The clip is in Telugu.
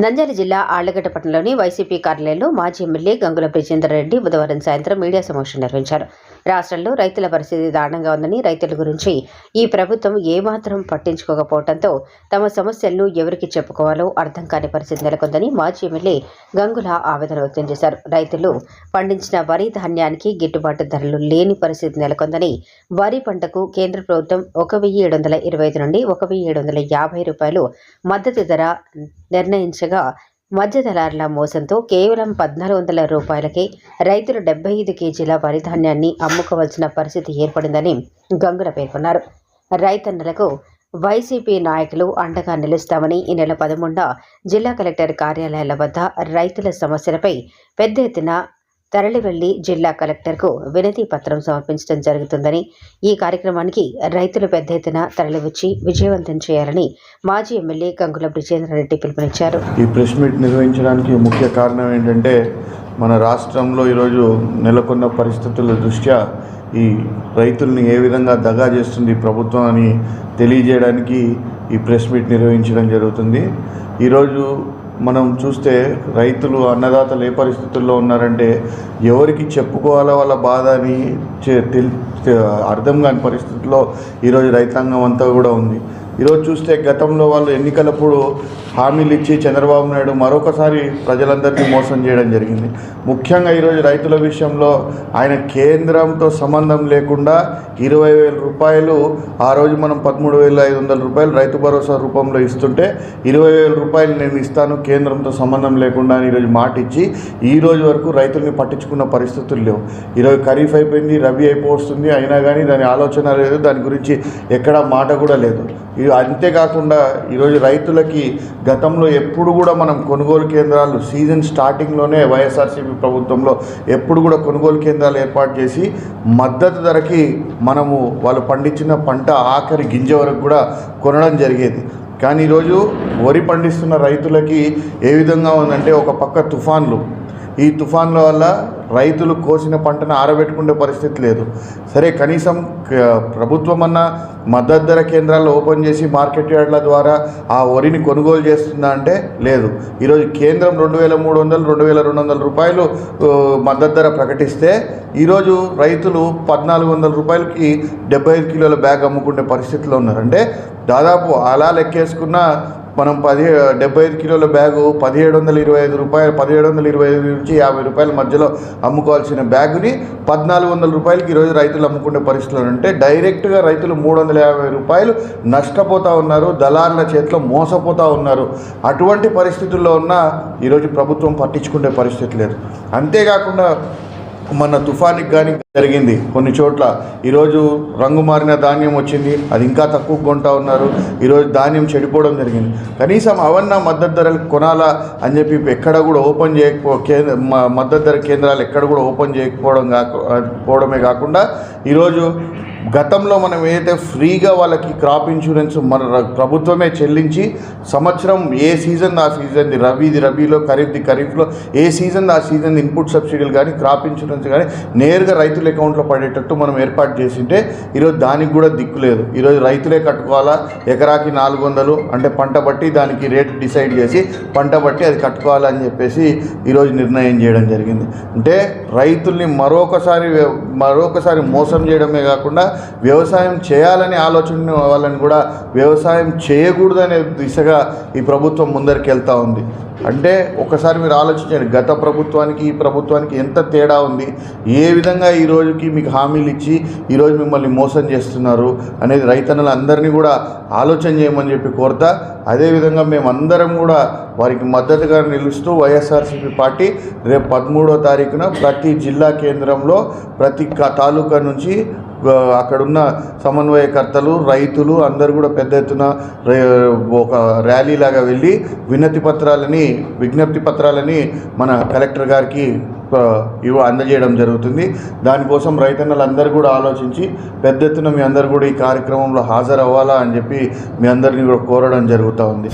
నంద్యాల జిల్లా ఆళ్ళగడ్డ పట్టణంలోని వైసీపీ కార్యాలయంలో మాజీ ఎమ్మెల్యే గంగుల బ్రిజేందర్ రెడ్డి బుధవారం సాయంత్రం మీడియా సమావేశం నిర్వహించారు. రాష్ట్రంలో రైతుల పరిస్థితి దారుణంగా ఉందని రైతుల గురించి ఈ ప్రభుత్వం ఏమాత్రం పట్టించుకోకపోవడంతో తమ సమస్యలను ఎవరికి చెప్పుకోవాలో అర్థం కాని పరిస్థితి నెలకొందని మాజీ ఎమ్మెల్యే గంగుల ఆవేదన వ్యక్తం చేశారు. రైతులు పండించిన వరి ధాన్యానికి గిట్టుబాటు ధరలు లేని పరిస్థితి నెలకొందని వరి పంటకు కేంద్ర ప్రభుత్వం ఒక వెయ్యి ఏడు వందల ఇరవై ఐదు నుండి ఒక వెయ్యి ఏడు వందల యాభై రూపాయలు మద్దతు ధర నిర్ణయించగా మధ్య దళారుల మోసంతో కేవలం పద్నాలుగు వందల రూపాయలకే రైతులు డెబ్బై ఐదు కేజీల వరి ధాన్యాన్ని అమ్ముకోవాల్సిన పరిస్థితి ఏర్పడిందని గంగుల పేర్కొన్నారు. రైతన్నలకు వైసీపీ నాయకులు అండగా నిలుస్తామని ఈ నెల పదమూడున జిల్లా కలెక్టర్ కార్యాలయాల వద్ద రైతుల సమస్యలపై పెద్ద ఎత్తున తరలివెళ్ళి జిల్లా కలెక్టర్కు వినతి పత్రం సమర్పించడం జరుగుతుందని ఈ కార్యక్రమానికి రైతులు పెద్ద ఎత్తున తరలివచ్చి విజయవంతం చేయాలని మాజీ ఎమ్మెల్యే గంగుల విజేంద్రారెడ్డి పిలుపునిచ్చారు. ఈ ప్రెస్ మీట్ నిర్వహించడానికి ముఖ్య కారణం ఏంటంటే మన రాష్ట్రంలో ఈరోజు నెలకొన్న పరిస్థితుల దృష్ట్యా ఈ రైతుల్ని ఏ విధంగా దగా చేస్తుంది ప్రభుత్వం అని తెలియజేయడానికి ఈ ప్రెస్ మీట్ నిర్వహించడం జరుగుతుంది. ఈరోజు మనం చూస్తే రైతులు అన్నదాతలు ఏ పరిస్థితుల్లో ఉన్నారంటే ఎవరికి చెప్పుకోవాలో వాళ్ళ బాధ అని చె- అర్థం కాని పరిస్థితుల్లో ఈరోజు రైతాంగం అంతా కూడా ఉంది. ఈరోజు చూస్తే గతంలో వాళ్ళు ఎన్నికలప్పుడు హామీలు ఇచ్చి చంద్రబాబు నాయుడు మరొకసారి ప్రజలందరినీ మోసం చేయడం జరిగింది. ముఖ్యంగా ఈరోజు రైతుల విషయంలో ఆయన కేంద్రంతో సంబంధం లేకుండా ఇరవై వేల రూపాయలు ఆ రోజు మనం పదమూడు వేల ఐదు వందల రూపాయలు రైతు భరోసా రూపంలో ఇస్తుంటే ఇరవై వేల రూపాయలు నేను ఇస్తాను కేంద్రంతో సంబంధం లేకుండా అని ఈరోజు మాట ఇచ్చి ఈ రోజు వరకు రైతుల్ని పట్టించుకున్న పరిస్థితులు లేవు. ఈరోజు ఖరీఫ్ అయిపోయింది రబీ అయిపోతుంది అయినా కానీ దాని ఆలోచన లేదు దాని గురించి ఎక్కడా మాట కూడా లేదు. అంతేకాకుండా ఈరోజు రైతులకి గతంలో ఎప్పుడు కూడా మనం కొనుగోలు కేంద్రాలు సీజన్ స్టార్టింగ్లోనే వైఎస్ఆర్సీపీ ప్రభుత్వంలో ఎప్పుడు కూడా కొనుగోలు కేంద్రాలు ఏర్పాటు చేసి మద్దతు ధరకి మనము వాళ్ళు పండించిన పంట ఆఖరి గింజ వరకు కూడా కొనడం జరిగేది. కానీ ఈరోజు వరి పండిస్తున్న రైతులకి ఏ విధంగా ఉందంటే ఒక పక్క తుఫాన్లు. ఈ తుఫాన్ల వల్ల రైతులు కోసిన పంటను ఆరబెట్టుకునే పరిస్థితి లేదు. సరే కనీసం ప్రభుత్వం అన్న మద్దతు ధర కేంద్రాలు ఓపెన్ చేసి మార్కెట్ యార్డ్ల ద్వారా ఆ వరిని కొనుగోలు చేస్తుందా అంటే లేదు. ఈరోజు కేంద్రం రెండు వేల మూడు వందలు రెండు వేల రెండు వందల రూపాయలు మద్దతు ధర ప్రకటిస్తే ఈరోజు రైతులు పద్నాలుగు వందల రూపాయలకి డెబ్బై ఐదు కిలోల బ్యాగ్ అమ్ముకునే పరిస్థితిలో ఉన్నారు. అంటే దాదాపు అలా లెక్కేసుకున్న మనం పది డెబ్బై ఐదు కిలోల బ్యాగు పదిహేడు వందల ఇరవై ఐదు రూపాయలు పదిహేడు వందల ఇరవై ఐదు నుంచి యాభై రూపాయల మధ్యలో అమ్ముకోవాల్సిన బ్యాగుని పద్నాలుగు వందల రూపాయలకి ఈరోజు రైతులు అమ్ముకునే పరిస్థితులు ఉంటే డైరెక్ట్గా రైతులు మూడు వందల యాభై రూపాయలు నష్టపోతూ ఉన్నారు దళారుల చేతిలో మోసపోతూ ఉన్నారు. అటువంటి పరిస్థితుల్లో ఉన్న ఈరోజు ప్రభుత్వం పట్టించుకునే పరిస్థితి లేదు. అంతేకాకుండా మన తుఫానికి కానీ జరిగింది కొన్ని చోట్ల. ఈరోజు రంగు మారిన ధాన్యం వచ్చింది. అది ఇంకా తక్కువ కొంటా ఉన్నారు. ఈరోజు ధాన్యం చెడిపోవడం జరిగింది. కనీసం అవన్న మద్దతు ధరలు కొనాలా అని చెప్పి ఎక్కడ కూడా ఓపెన్ చేయకపో కేంద్ర మద్దతు ధర కేంద్రాలు ఎక్కడ కూడా ఓపెన్ చేయకపోవడం కాకపోవడమే కాకుండా ఈరోజు గతంలో మనం ఏదైతే ఫ్రీగా వాళ్ళకి క్రాప్ ఇన్సూరెన్స్ మన ప్రభుత్వమే చెల్లించి సంవత్సరం ఏ సీజన్ ఆ సీజన్ది రబీది రబీలో ఖరీఫ్ది ఖరీఫ్లో ఏ సీజన్ ఆ సీజన్ ఇన్పుట్ సబ్సిడీలు కానీ క్రాప్ ఇన్సూరెన్స్ కానీ నేరుగా రైతుల అకౌంట్లో పడేటట్టు మనం ఏర్పాటు చేసింటే ఈరోజు దానికి కూడా దిక్కు లేదు. ఈరోజు రైతులే కట్టుకోవాలా? ఎకరాకి నాలుగు వందలు అంటే పంట బట్టి దానికి రేట్ డిసైడ్ చేసి పంట బట్టి అది కట్టుకోవాలని చెప్పేసి ఈరోజు నిర్ణయం చేయడం జరిగింది. అంటే రైతుల్ని మరొకసారి మరొకసారి మోసం చేయడమే కాకుండా వ్యవసాయం చేయాలని ఆలోచన వాళ్ళని కూడా వ్యవసాయం చేయకూడదనే దిశగా ఈ ప్రభుత్వం ముందరికి వెళ్తూ ఉంది. అంటే ఒకసారి మీరు ఆలోచించండి గత ప్రభుత్వానికి ఈ ప్రభుత్వానికి ఎంత తేడా ఉంది? ఏ విధంగా ఈ రోజుకి మీకు హామీలు ఇచ్చి ఈరోజు మిమ్మల్ని మోసం చేస్తున్నారు అనేది రైతన్నలందరినీ కూడా ఆలోచన చేయమని చెప్పి కోరుతా. అదేవిధంగా మేమందరం కూడా వారికి మద్దతుగా నిలుస్తూ వైఎస్ఆర్సీపీ పార్టీ రేపు పదమూడో తారీఖున ప్రతి జిల్లా కేంద్రంలో ప్రతి తాలూకా నుంచి అక్కడున్న సమన్వయకర్తలు రైతులు అందరూ కూడా పెద్ద ఎత్తున ఒక ర్యాలీ లాగా వెళ్ళి వినతి పత్రాలని విజ్ఞప్తి పత్రాలని మన కలెక్టర్ గారికి ఇవి అందజేయడం జరుగుతుంది. దానికోసం రైతన్నలందరూ కూడా ఆలోచించి పెద్ద ఎత్తున మీ అందరు కూడా ఈ కార్యక్రమంలో హాజరవ్వాలా అని చెప్పి మీ అందరినీ కూడా కోరడం జరుగుతూ ఉంది.